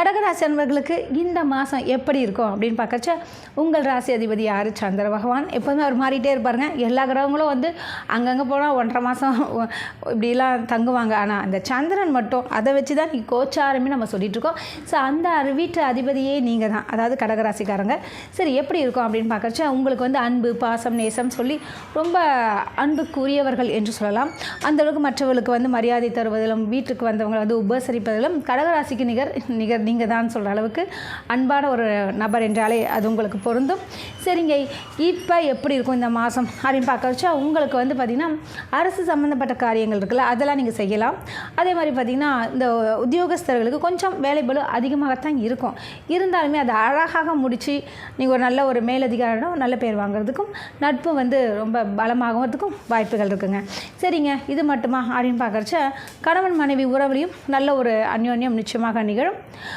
கடகராசி அன்பர்களுக்கு இந்த மாதம் எப்படி இருக்கும் அப்படின்னு பார்க்கச்ச உங்கள் ராசி அதிபதி யார்? சந்திர பகவான். எப்போதுமே அவர் மாறிட்டே இருப்பாருங்க. எல்லா கிரகங்களும் வந்து அங்கங்கே போனால் ஒன்றரை மாதம் இப்படிலாம் தங்குவாங்க. ஆனால் அந்த சந்திரன் மட்டும் அதை வச்சு தான் நீ கோச்சாரமே நம்ம சொல்லிகிட்ருக்கோம் ஸோ அந்த வீட்டு அதிபதியே நீங்கள் தான் அதாவது கடகராசிக்காரங்க. சரி எப்படி இருக்கும் அப்படின்னு பார்க்கறச்ச உங்களுக்கு வந்து அன்பு பாசம் நேசம் சொல்லி ரொம்ப அன்புக்குரியவர்கள் என்று சொல்லலாம். அந்த அளவுக்கு மற்றவர்களுக்கு வந்து மரியாதை தருவதிலும் வீட்டுக்கு வந்தவங்களை வந்து உபசரிப்பதிலும் கடகராசிக்கு நிகர் நிகர் நீங்கள் தான் சொல்கிற அளவுக்கு அன்பான ஒரு நபர் என்றாலே அது உங்களுக்கு பொருந்தும். சரிங்க இப்போ எப்படி இருக்கும் இந்த மாதம் அப்படின்னு பார்க்க வச்சா உங்களுக்கு வந்து பார்த்திங்கன்னா அரசு சம்மந்தப்பட்ட காரியங்கள் இருக்குல்ல அதெல்லாம் நீங்கள் செய்யலாம். அதே மாதிரி பார்த்திங்கன்னா இந்த உத்தியோகஸ்தர்களுக்கு கொஞ்சம் வேலைபளு அதிகமாகத்தான் இருக்கும். இருந்தாலுமே அதை அழகாக முடித்து நீங்கள் ஒரு நல்ல ஒரு மேலதிகாரம் நல்ல பேர் வாங்குறதுக்கும் நட்பு வந்து ரொம்ப பலமாகிறதுக்கும் வாய்ப்புகள் இருக்குங்க. சரிங்க இது மட்டுமா அப்படின்னு பார்க்குறச்ச கணவன் மனைவி உறவுலையும் நல்ல ஒரு அந்யோன்யம் நிச்சயமாக நிகழும்.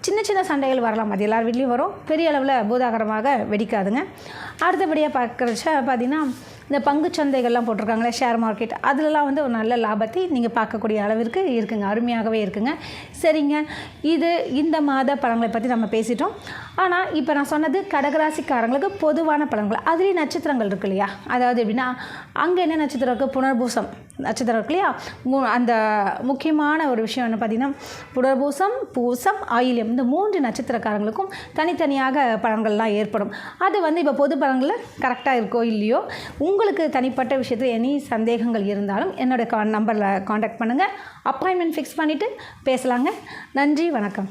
சின்ன சின்ன சண்டைகள் வரலாம். அது எல்லார் வீட்லேயும் வரும். பெரிய அளவில் பூதாகரமாக வெடிக்காதுங்க. அடுத்தபடியாக பார்க்குறச்ச பார்த்தீங்கன்னா இந்த பங்குச் சந்தைகள்லாம் போட்டிருக்காங்களே ஷேர் மார்க்கெட் அதிலலாம் வந்து ஒரு நல்ல லாபத்தை நீங்கள் பார்க்கக்கூடிய அளவிற்கு இருக்குங்க. அருமையாகவே இருக்குங்க. சரிங்க. இது இந்த மாத பழங்களை பற்றி நம்ம பேசிட்டோம். ஆனால் இப்போ நான் சொன்னது கடகராசிக்காரங்களுக்கு பொதுவான பழங்கள். அதுலேயும் நட்சத்திரங்கள் இருக்கு இல்லையா? அதாவது எப்படின்னா அங்கே என்ன நட்சத்திரம் இருக்குது புனர்பூசம் நட்சத்திரம் இருக்கு இல்லையா? மு- அந்த முக்கியமான ஒரு விஷயம் என்ன பார்த்தீங்கன்னா புனர்பூசம் பூசம் ஆயில்யம். இந்த மூன்று நட்சத்திரக்காரங்களுக்கும் தனித்தனியாக பலன்கள்லாம் ஏற்படும். அது வந்து இப்போ பொது பலன்களில் கரெக்டாக இருக்கோ இல்லையோ உங்களுக்கு தனிப்பட்ட விஷயத்தில் எனி சந்தேகங்கள் இருந்தாலும் என்னோடய கா நம்பரில் காண்டாக்ட் பண்ணுங்கள் அப்பாயின்மெண்ட் ஃபிக்ஸ் பண்ணிவிட்டு பேசலாங்க. நன்றி வணக்கம்.